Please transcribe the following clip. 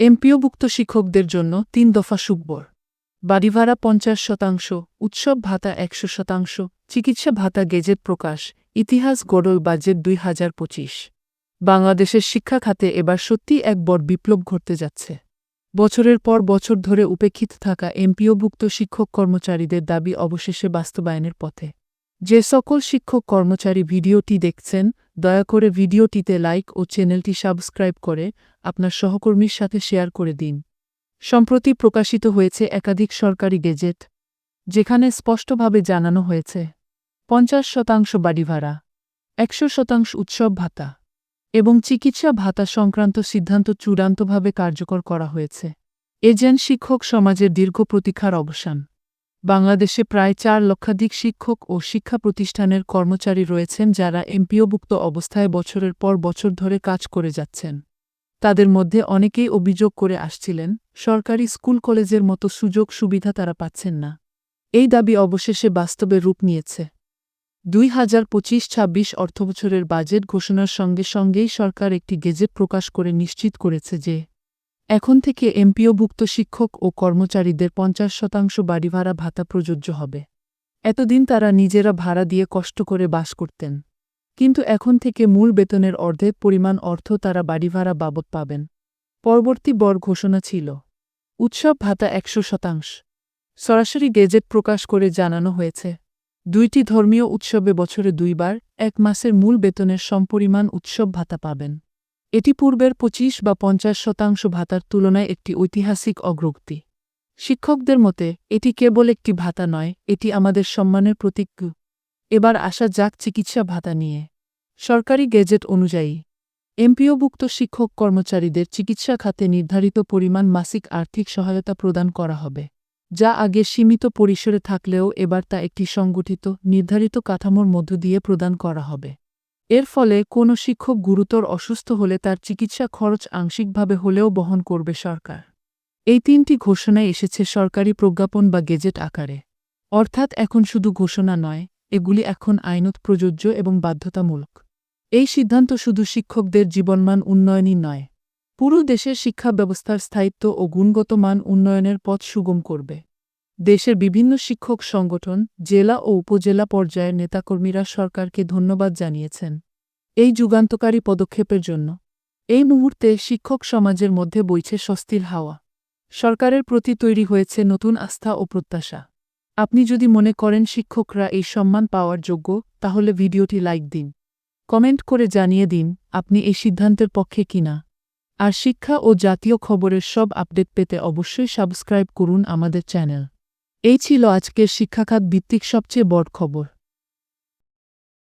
এমপিওভুক্ত শিক্ষকদের জন্য তিন দফা সুকবর বাড়ি ভাড়া পঞ্চাশ শতাংশ, উৎসব ভাতা একশো শতাংশ, চিকিৎসা ভাতা গেজেট প্রকাশ, ইতিহাস গড়ল বাজেট দুই হাজার পঁচিশ। বাংলাদেশের শিক্ষা খাতে এবার সত্যি এক বড় বিপ্লব ঘটতে যাচ্ছে। বছরের পর বছর ধরে উপেক্ষিত থাকা এমপিওভুক্ত শিক্ষক কর্মচারীদের দাবি অবশেষে বাস্তবায়নের পথে। যে সকল শিক্ষক কর্মচারী ভিডিওটি দেখছেন, দয়া করে ভিডিওটিতে লাইক ও চ্যানেলটি সাবস্ক্রাইব করে আপনার সহকর্মীর সাথে শেয়ার করে দিন। সম্প্রতি প্রকাশিত হয়েছে একাধিক সরকারি গেজেট, যেখানে স্পষ্টভাবে জানানো হয়েছে, পঞ্চাশ শতাংশ বাড়ি ভাড়া, একশো শতাংশ উৎসব ভাতা এবং চিকিৎসা ভাতা সংক্রান্ত সিদ্ধান্ত চূড়ান্তভাবে কার্যকর করা হয়েছে। এজেন্ট শিক্ষক সমাজের দীর্ঘ প্রতীক্ষার অবসান। বাংলাদেশে প্রায় চার লক্ষাধিক শিক্ষক ও শিক্ষা প্রতিষ্ঠানের কর্মচারী রয়েছেন যারা এমপিওভুক্ত অবস্থায় বছরের পর বছর ধরে কাজ করে যাচ্ছেন। তাদের মধ্যে অনেকেই অভিযোগ করে আসছিলেন, সরকারি স্কুল কলেজের মতো সুযোগ সুবিধা তারা পাচ্ছেন না। এই দাবি অবশেষে বাস্তবে রূপ নিয়েছে। দুই হাজার পঁচিশ ছাব্বিশ অর্থবছরের বাজেট ঘোষণার সঙ্গে সঙ্গেই সরকার একটি গেজেট প্রকাশ করে নিশ্চিত করেছে যে এখন থেকে এমপিওভুক্ত শিক্ষক ও কর্মচারীদের পঞ্চাশ শতাংশ বাড়ি ভাড়া ভাতা প্রযোজ্য হবে। এতদিন তারা নিজেরা ভাড়া দিয়ে কষ্ট করে বাস করতেন। কিন্তু এখন থেকে মূল বেতনের অর্ধেক পরিমাণ অর্থ তারা বাড়ি ভাড়া বাবদ পাবেন। পরবর্তী বর ঘোষণা ছিল, উৎসব ভাতা একশো শতাংশ। সরাসরি গেজেট প্রকাশ করে জানানো হয়েছে, দুইটি ধর্মীয় উৎসবে বছরে দুইবার, এক মাসের মূল বেতনের সমপরিমাণ উৎসব ভাতা পাবেন। এটি পূর্বের পঁচিশ বা পঞ্চাশ শতাংশ ভাতার তুলনায় একটি ঐতিহাসিক অগ্রগতি। শিক্ষকদের মতে, এটি কেবল একটি ভাতা নয়, এটি আমাদের সম্মানের প্রতীক। এবার আসা যাক চিকিৎসা ভাতা নিয়ে। সরকারি গেজেট অনুযায়ী, এমপিওভুক্ত শিক্ষক কর্মচারীদের চিকিৎসা খাতে নির্ধারিত পরিমাণ মাসিক আর্থিক সহায়তা প্রদান করা হবে, যা আগে সীমিত পরিসরে থাকলেও এবার তা একটি সংগঠিত, নির্ধারিত কাঠামোর মধ্য দিয়ে প্রদান করা হবে। এর ফলে কোনো শিক্ষক গুরুতর অসুস্থ হলে তার চিকিৎসা খরচ আংশিকভাবে হলেও বহন করবে সরকার। এই তিনটি ঘোষণায় এসেছে সরকারি প্রজ্ঞাপন বা গেজেট আকারে। অর্থাৎ এখন শুধু ঘোষণা নয়, এগুলি এখন আইনত প্রযোজ্য এবং বাধ্যতামূলক। এই সিদ্ধান্ত শুধু শিক্ষকদের জীবনমান উন্নয়নই নয়, পুরো দেশের শিক্ষা ব্যবস্থার স্থায়িত্ব ও গুণগত মান উন্নয়নের পথ সুগম করবে। দেশের বিভিন্ন শিক্ষক সংগঠন, জেলা ও উপজেলা পর্যায়ের নেতাকর্মীরা সরকারকে ধন্যবাদ জানিয়েছেন এই যুগান্তকারী পদক্ষেপের জন্য। এই মুহূর্তে শিক্ষক সমাজের মধ্যে বইছে স্বস্তির হাওয়া। সরকারের প্রতি তৈরি হয়েছে নতুন আস্থা ও প্রত্যাশা। আপনি যদি মনে করেন শিক্ষকরা এই সম্মান পাওয়ার যোগ্য, তাহলে ভিডিওটি লাইক দিন। কমেন্ট করে জানিয়ে দিন, আপনি এই সিদ্ধান্তের পক্ষে কিনা। আর শিক্ষা ও জাতীয় খবরের সব আপডেট পেতে অবশ্যই সাবস্ক্রাইব করুন আমাদের চ্যানেল। এই ছিল আজকের শিক্ষাখাত ভিত্তিক সবচেয়ে বড় খবর।